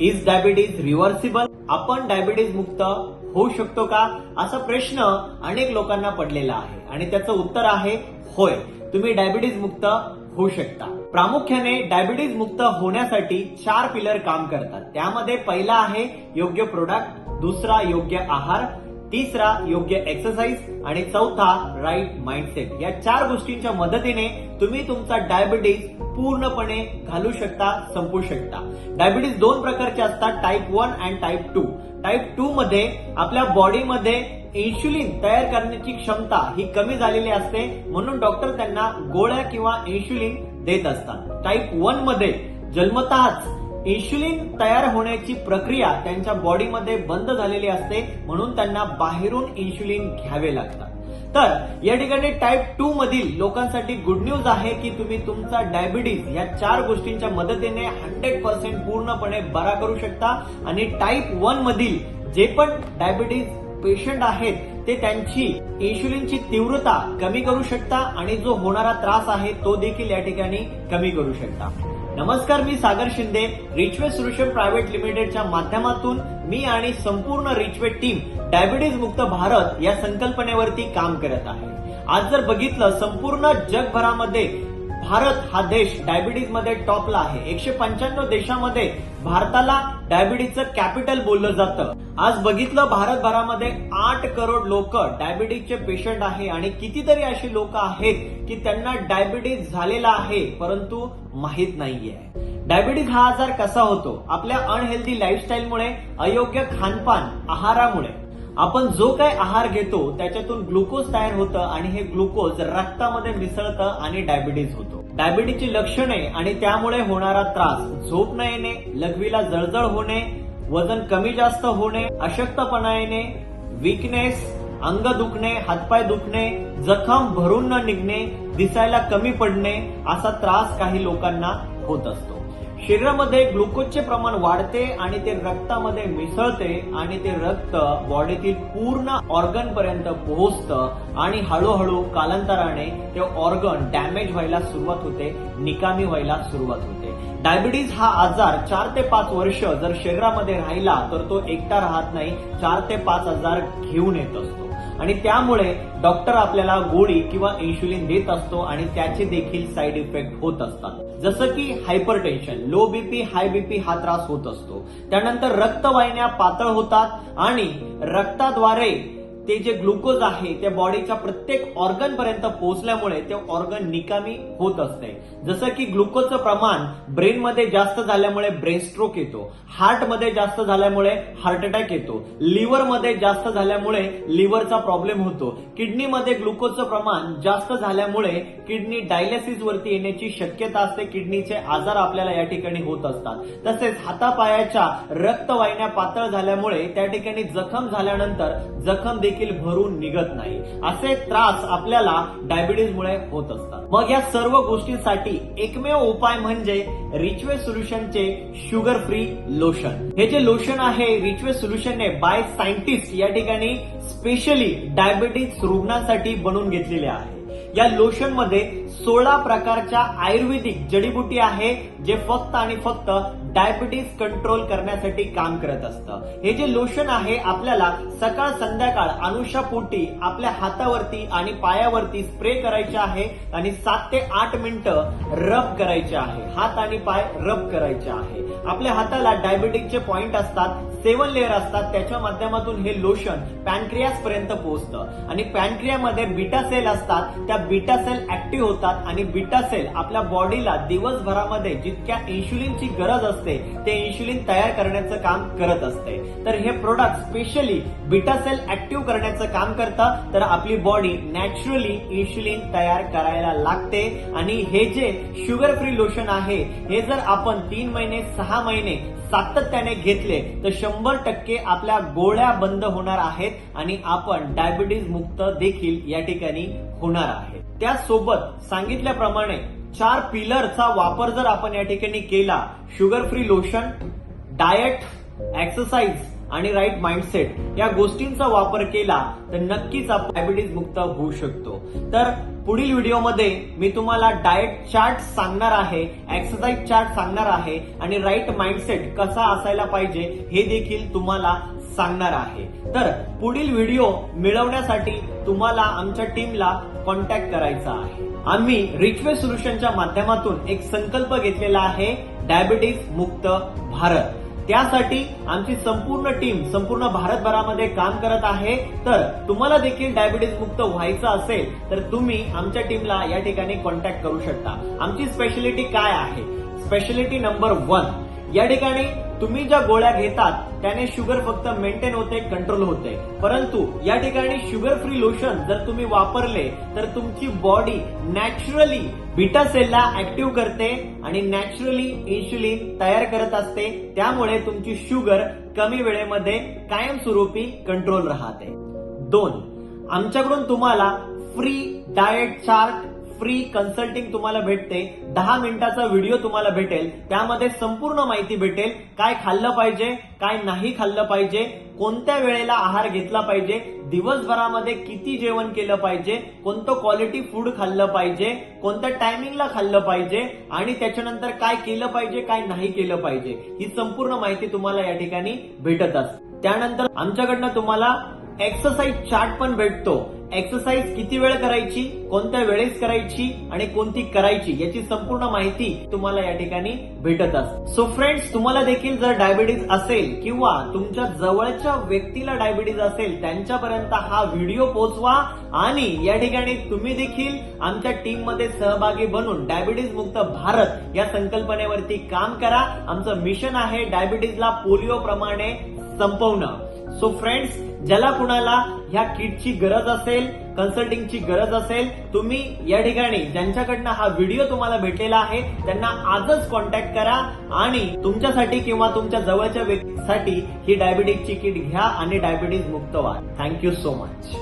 Is diabetes reversible आपण diabetes मुक्त होऊ शकतो का? असा प्रश्न अनेक लोकांना पडलेला आहे. आणि त्याचं उत्तर आहे होय. तुम्ही डायबिटीज मुक्त होऊ शकता. प्रामुख्याने डायबिटीज मुक्त होण्यासाठी चार पिलर काम करतात. त्यामध्ये पहिला आहे योग्य प्रोडक्ट दुसरा योग्य आहार तिसरा योग्य एक्सरसाइज आणि चौथा राईट माइंडसेट या चार गोष्टींच्या मदतीने तुम्ही तुमचा डायबिटीज पूर्णपणे घालू शकता संपू शकता. डायबिटीज दोन प्रकारचे असतात type one and type two type two मध्ये आपल्या बॉडीमध्ये इन्शुलिन तयार करण्याची क्षमता ही कमी झालेली असते म्हणून डॉक्टर त्यांना गोळ्या किंवा इन्शुलिन देत असतात. टाईप वनमध्ये जन्मतःच इन्शुलिन तयार होण्याची प्रक्रिया त्यांच्या बॉडीमध्ये बंद झालेली असते म्हणून त्यांना बाहेरून इन्शुलिन घ्यावे लागतात. तर या ठिकाणी टाईप टू मधील लोकांसाठी गुड न्यूज आहे की तुम्ही तुमचा डायबिटीज या चार गोष्टींच्या मदतीने हंड्रेड पर्सेंट पूर्णपणे बरा करू शकता. आणि टाईप वन मधील जे पण डायबिटीज पेशंट आहेत ते त्यांची इन्शुलिनची तीव्रता कमी करू शकता आणि जो होणारा त्रास आहे तो देखील या ठिकाणी कमी करू शकता. नमस्कार मी Sagar Shinde. Richway solution private लिमिटेडच्या माध्यमातून मी आणि संपूर्ण रिचवे टीम डायबिटीज मुक्त भारत या संकल्पनेवरती काम करत आहे. आज जर बघितलं संपूर्ण जगभरामध्ये भारत हा देश डायबिटीजमध्ये टॉपला आहे. एकशे पंच्याण्णव देशामध्ये भारताला डायबिटीजचं कॅपिटल बोललं जातं. आज बघितलं भारतभरामध्ये आठ करोड लोक डायबिटीजचे पेशंट आहे आणि कितीतरी अशी लोक आहेत की त्यांना डायबिटीज झालेला आहे परंतु माहीत नाहीये. डायबिटीज हा आजार कसा होतो? आपल्या अनहेल्दी लाईफस्टाईलमुळे अयोग्य खानपान आहारामुळे. आपण जो काय आहार घेतो त्याच्यातून ग्लुकोज तयार होतं आणि हे ग्लुकोज रक्तामध्ये मिसळतं आणि डायबिटीज होतो. डायबिटीजची लक्षणे आणि त्यामुळे होणारा त्रास झोप न येणे लघवीला जळजळ होणे वजन कमी जास्त होणे अशक्तपणा येणे विकनेस अंग दुखणे हातपाय दुखणे जखम भरून न निघणे दिसायला कमी पडणे असा त्रास काही लोकांना होत असतो. शरीरामध्ये ग्लुकोजचे प्रमाण वाढते आणि ते रक्तामध्ये मिसळते आणि ते रक्त बॉडीतील पूर्ण ऑर्गन पर्यंत पोहोचतं आणि हळूहळू कालांतराने ते ऑर्गन डॅमेज व्हायला सुरुवात होते निकामी व्हायला सुरुवात होते. डायबिटीज हा आजार चार ते पाच वर्ष जर शरीरामध्ये राहिला तर तो एकटा राहत नाही चार ते पाच हजार घेऊन येत असतो. आणि त्यामुळे डॉक्टर आपल्याला गोळी किंवा इन्शुलिन देत असतो आणि त्याचे देखील साईड इफेक्ट होत असतात. जसं की hypertension low BP high BP हा त्रास होत असतो. त्यानंतर रक्तवाहिन्या पातळ होतात आणि रक्ताद्वारे ते जे ग्लुकोज आहे त्या बॉडीच्या प्रत्येक ऑर्गन पर्यंत पोहोचल्यामुळे ते ऑर्गन निकामी होत असते. जसं की ग्लुकोजचं प्रमाण ब्रेनमध्ये जास्त झाल्यामुळे ब्रेन स्ट्रोक येतो. हार्टमध्ये जास्त झाल्यामुळे हार्ट अटॅक येतो. लिव्हरमध्ये जास्त झाल्यामुळे लिव्हरचा प्रॉब्लेम होतो. किडनीमध्ये ग्लुकोजचं प्रमाण जास्त झाल्यामुळे किडनी डायलिसिस वरती येण्याची शक्यता असते. किडनीचे आजार आपल्याला या ठिकाणी होत असतात. तसेच हातापायाच्या रक्तवाहिन्या पातळ झाल्यामुळे त्या ठिकाणी जखम झाल्यानंतर जखम देखील देखील भरून निघत नाही. असे त्रास आपल्याला डायबिटीजमुळे होत असतात. मग या सर्व गोष्टींसाठी एकमेव उपाय म्हणजे रिचवे सोल्युशनचे शुगर फ्री लोशन. हे जे लोशन आहे रिचवे सोल्युशनने बाय सायंटिस्ट या ठिकाणी स्पेशली डायबिटीज रुग्णांसाठी बनवून घेतलेले आहे. या लोशनमध्ये सोळा प्रकारच्या आयुर्वेदिक जडीबुटी आहे जे फक्त आणि फक्त डायबिटीज कंट्रोल करण्यासाठी काम करत असतं. हे जे लोशन आहे आपल्याला सकाळ संध्याकाळ अनुषापोटी आपल्या हातावरती आणि पायावरती स्प्रे करायचे आहे आणि सात ते आठ मिनिटं रब करायचे आहे. हात आणि पाय रब करायचे आहे. आपल्या हाताला डायबिटीजचे पॉइंट असतात सेवन लेअर असतात त्याच्या माध्यमातून हे लोशन पॅनक्रियास पर्यंत पोहोचतं. आणि पॅनक्रियामध्ये बीटा सेल असतात त्या बीटा सेल ऍक्टिव्ह होतात आणि बीटा सेल आपल्या बॉडीला दिवसभरामध्ये जितक्या इन्शुलिनची गरज असते ते इन्शुलिन तयार करण्याचं काम करत असते. तर हे product specially beta cell active करण्याचं काम करतं तर आपली बॉडी नॅचरली इन्शुलिन तयार करायला लागते. आणि हे जे शुगर फ्री लोशन आहे हे जर आपण तीन महिने सहा महिने सातत्याने घेतले तर शंभर टक्के आपल्या गोळ्या बंद होणार आहेत आणि आपण डायबिटीज मुक्त देखील या ठिकाणी होणार आहे. त्यासोबत सांगितल्याप्रमाणे चार पिलरचा वापर जर आपण या ठिकाणी केला sugar free lotion diet exercise आणि राईट माइंडसेट या गोष्टींचा वापर केला तर नक्कीच आपण डायबिटीज मुक्त होऊ शकतो. तर पुढील व्हिडिओमध्ये मी तुम्हाला डाएट चार्ट सांगणार आहे एक्सरसाइज चार्ट सांगणार आहे आणि राईट माइंडसेट कसा असायला पाहिजे हे देखील तुम्हाला सांगणार आहे. तर पुढील व्हिडिओ मिळवण्यासाठी तुम्हाला आमच्या टीमला कॉन्टॅक्ट करायचा आहे. आम्ही रिचवे सोल्युशनच्या माध्यमातून एक संकल्प घेतलेला आहे डायबिटीज मुक्त भारत. त्यासाठी आमची संपूर्ण टीम संपूर्ण भारतभरामध्ये काम करत आहे. तर तुम्हाला देखील डायबिटीज मुक्त व्हायचं असेल तर तुम्ही आमच्या टीमला या ठिकाणी कॉन्टॅक्ट करू शकता. आमची स्पेशालिटी काय आहे? स्पेशालिटी नंबर वन या ठिकाणी तुम्ही ज्या गोळ्या घेतात त्याने शुगर फक्त मेंटेन होते कंट्रोल होते. परंतु या ठिकाणी शुगर फ्री लोशन जर तुम्ही वापरले तर तुमची बॉडी नॅचरली बीटा सेलला ऍक्टिव्ह करते आणि नॅचरली इन्शुलिन तयार करत असते. त्यामुळे तुमची शुगर कमी वेळेमध्ये कायमस्वरूपी कंट्रोल राहते. दोन आमच्याकडून तुम्हाला free diet chart free consulting तुम्हाला भेटते. दहा मिनिटाचा व्हिडिओ तुम्हाला भेटेल. त्यामध्ये संपूर्ण माहिती भेटेल. काय खाल्लं पाहिजे काय नाही खाल्लं पाहिजे कोणत्या वेळेला आहार घेतला पाहिजे दिवसभरामध्ये किती जेवण केलं पाहिजे कोणतं क्वालिटी फूड खाल्लं पाहिजे कोणत्या टायमिंगला खाल्लं पाहिजे आणि त्याच्यानंतर काय केलं पाहिजे काय नाही केलं पाहिजे ही संपूर्ण माहिती तुम्हाला या ठिकाणी भेटत असते त्यानंतर आमच्याकडनं तुम्हाला एक्सरसाइज चार्ट पण भेटतो. एक्सरसाइज किती वेळ करायची कोणत्या वेळेस करायची आणि कोणती करायची याची संपूर्ण माहिती तुम्हाला या ठिकाणी भेटत असते. सो फ्रेंड्स तुम्हाला देखील जर डायबिटीज असेल किंवा तुमच्या जवळच्या व्यक्तीला डायबिटीज असेल त्यांच्यापर्यंत हा व्हिडिओ पोहोचवा आणि या ठिकाणी तुम्ही देखील आमच्या टीममध्ये सहभागी बनून डायबिटीज मुक्त भारत या संकल्पनेवरती काम करा. आमचं मिशन आहे डायबिटीजला पोलिओ प्रमाणे संपवणं. सो फ्रेंड्स ज्याला कुणाला ह्या किटची गरज असेल कन्सल्टिंगची गरज असेल तुम्ही या ठिकाणी ज्यांच्याकडनं हा व्हिडिओ तुम्हाला भेटलेला आहे त्यांना आजच कॉन्टॅक्ट करा आणि तुमच्यासाठी किंवा तुमच्या जवळच्या व्यक्तीसाठी ही डायबिटीजची किट घ्या आणि डायबिटीज मुक्त व्हा. Thank you so much